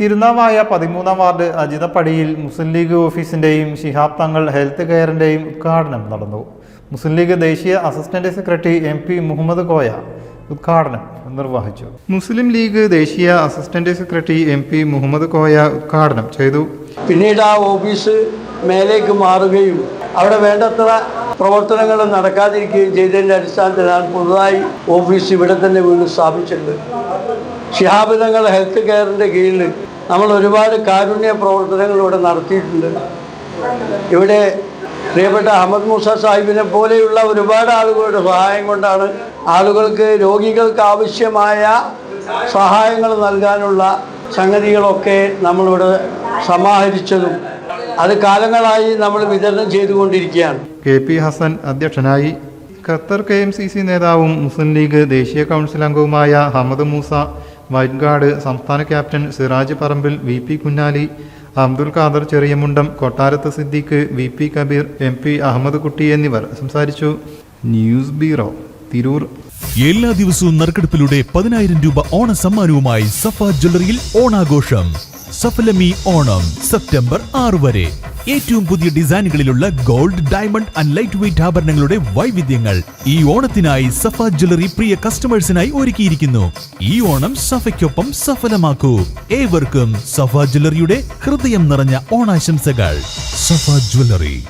തിരുനാവായ പതിമൂന്നാം വാർഡ് അജിതപ്പടിയിൽ മുസ്ലിം ലീഗ് ഓഫീസിന്റെയും ശിഹാബ് തങ്ങൾ ഹെൽത്ത് കെയറിന്റെയും ഉദ്ഘാടനം നടന്നു. മുസ്ലിം ലീഗ് ദേശീയ assistant secretary M P Muhammad Koya ഉദ്ഘാടനം നിർവഹിച്ചു. മുസ്ലിം ലീഗ് ദേശീയ assistant secretary M P Muhammad Koya ഉദ്ഘാടനം ചെയ്തു. പിന്നീട് ആ ഓഫീസ് മേലേക്ക് മാറുകയും അവിടെ വേണ്ടത്ര പ്രവർത്തനങ്ങൾ നടക്കാതിരിക്കുകയും ചെയ്തതിന്റെ അടിസ്ഥാനത്തിലാണ് പുതുതായി ഓഫീസ് ഇവിടെ തന്നെ വീണ്ടും സ്ഥാപിച്ചിട്ടുണ്ട്. ശിഹാബിതങ്ങൾ ഹെൽത്ത് കെയറിന്റെ കീഴിൽ നമ്മൾ ഒരുപാട് കാരുണ്യ പ്രവർത്തനങ്ങൾ ഇവിടെ നടത്തിയിട്ടുണ്ട്. ഇവിടെ പ്രിയപ്പെട്ട അഹമ്മദ് മൂസ സാഹിബിനെ പോലെയുള്ള ഒരുപാട് ആളുകളുടെ സഹായം കൊണ്ടാണ് ആളുകൾക്ക് രോഗികൾക്ക് ആവശ്യമായ സഹായങ്ങൾ നൽകാനുള്ള സംഗതികളൊക്കെ നമ്മളിവിടെ സമാഹരിച്ചതും അത് കാലങ്ങളായി നമ്മൾ വിതരണം ചെയ്തുകൊണ്ടിരിക്കുകയാണ്. കെ പി ഹസൻ അധ്യക്ഷനായി Qatar K M C C നേതാവും മുസ്ലിം ലീഗ് ദേശീയ കൗൺസിൽ അംഗവുമായ അഹമ്മദ് മൂസ വൈറ്റ്ഗാർഡ് സംസ്ഥാന captain Siraj Parambil V P Kunhali Abdul Khader Cheriyamundam Kottarath Siddique V P Kabeer M P Ahammed Kutty എന്നിവർ സംസാരിച്ചു. News bureau Tirur. എല്ലാ ദിവസവും നറുക്കെടുപ്പിലൂടെ പതിനായിരം രൂപ ഓണ സമ്മാനവുമായി സഫ ജ്വല്ലറിയിൽ ഓണാഘോഷം. സഫലമി ഓണം സെപ്റ്റംബർ ആറ് വരെ. ഏറ്റവും പുതിയ ഡിസൈനുകളിലുള്ള gold diamond and light weight ആഭരണങ്ങളുടെ വൈവിധ്യങ്ങൾ ഈ ഓണത്തിനായി സഫ ജ്വല്ലറി പ്രിയ കസ്റ്റമേഴ്സിനായി ഒരുക്കിയിരിക്കുന്നു. ഈ ഓണം സഫയ്ക്കൊപ്പം സഫലമാക്കൂ. ഏവർക്കും സഫ ജ്വല്ലറിയുടെ ഹൃദയം നിറഞ്ഞ ഓണാശംസകൾ. സഫ ജ്വല്ലറി.